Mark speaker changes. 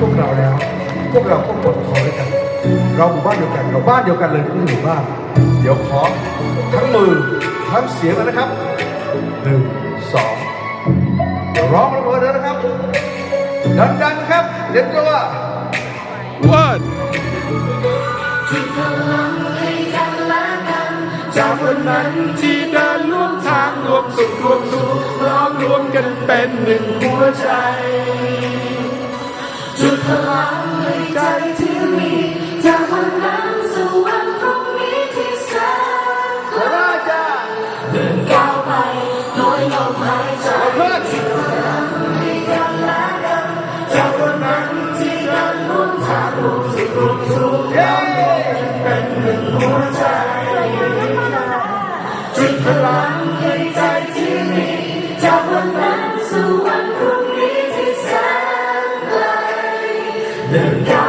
Speaker 1: พวกเราแล้ว พวกเราก็ปลดทอนด้วยกัน เราหมู่บ้านเดียวกันเราบ้านเดียวกันเลยนี่หมู่บ้านเดี๋ยวขอทั้งมือทั้งเสียงแล้วนะครับหนึ่งสองร้องระเบิดแล้วนะครับดังๆนะครับเดี๋ยวจะว่า
Speaker 2: one จากวันนั้นที่เดินร่วมทางรวมสุขรวมทุกข์ล้อมรวมกันเป็นหนึ่งหัวใจจุด พลังในใจที่มี
Speaker 3: จากวันนั้นสู่วันพรุ่งนี้ที่แสนไกล
Speaker 1: ราชา
Speaker 3: เดินก้าวไปโดยลมหายใจ
Speaker 1: เพื่อน
Speaker 3: ให้กันและกัน
Speaker 2: จากวันนั้นที่เดินร่วมทางรวมสุขรวมทุกข์
Speaker 1: เย้
Speaker 2: เป็นหนึ่งหัวใจจุดพลัง นั้
Speaker 3: น